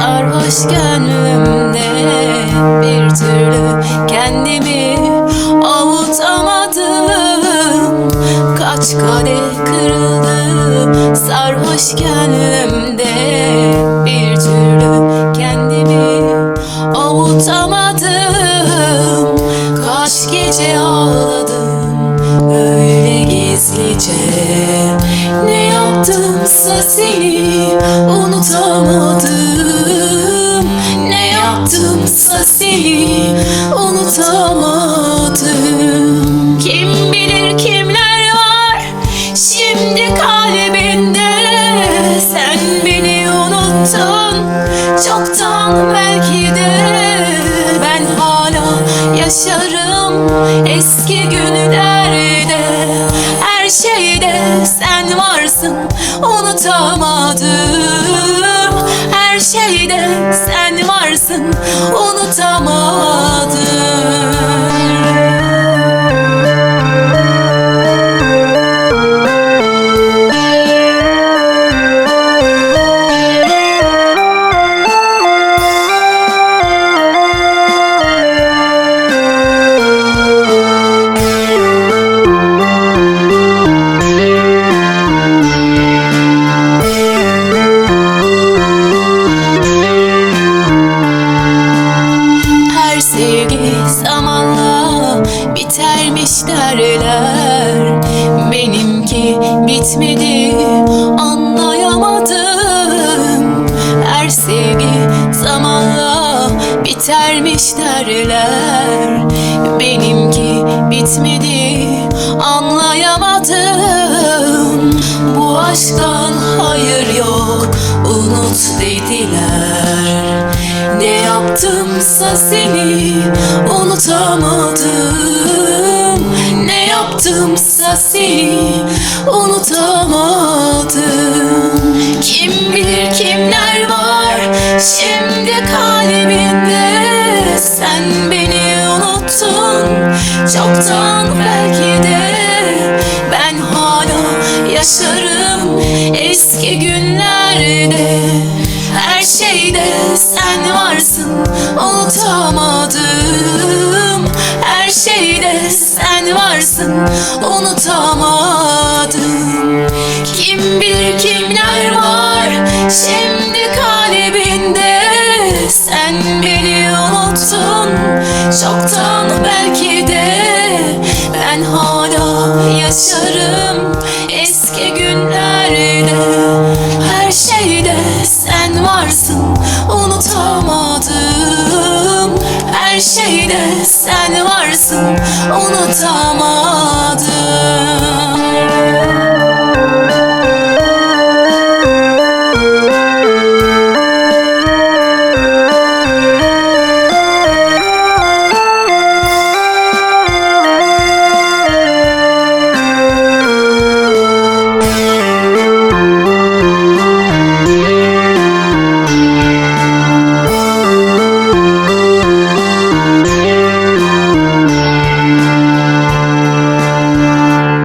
sarhoş gönlümde bir türlü kendimi avutamadım. Kaç kadeh kırıldı sarhoş gönlümde bir türlü kendimi avutamadım. Kaç gece ağladım öyle gizlice. Ne yaptımsa seni unutamadım Yaptımsa seni unutamadım. Kim bilir kimler var? Şimdi kalbinde. Sen beni unuttun. Çoktan belki de Ben hala yaşarım. Eski günlerde Her şeyde sen varsın. Unutamadım. Her şeyde sen varsın unutamadım derler Benimki bitmedi anlayamadım. Her sevgi zamanla bitermiş derler. Benimki bitmedi anlayamadım. Bu aşktan hayır yok unut dediler. Ne yaptımsa seni unutamadım Yaptımsa seni unutamadım. Kim bilir kimler var şimdi kalbinde? Sen beni unuttun çoktan belki de. Ben hala yaşarım eski günlerde. Her şeyde sen varsın unutamadım varsın unutamadım Kim bilir kimler var şimdi kalbinde? Sen beni unuttun çoktan belki de. Ben hala yaşarım eski günlerde. Her şeyde sen varsın unutamadım Her şeyde sen varsın unutamadım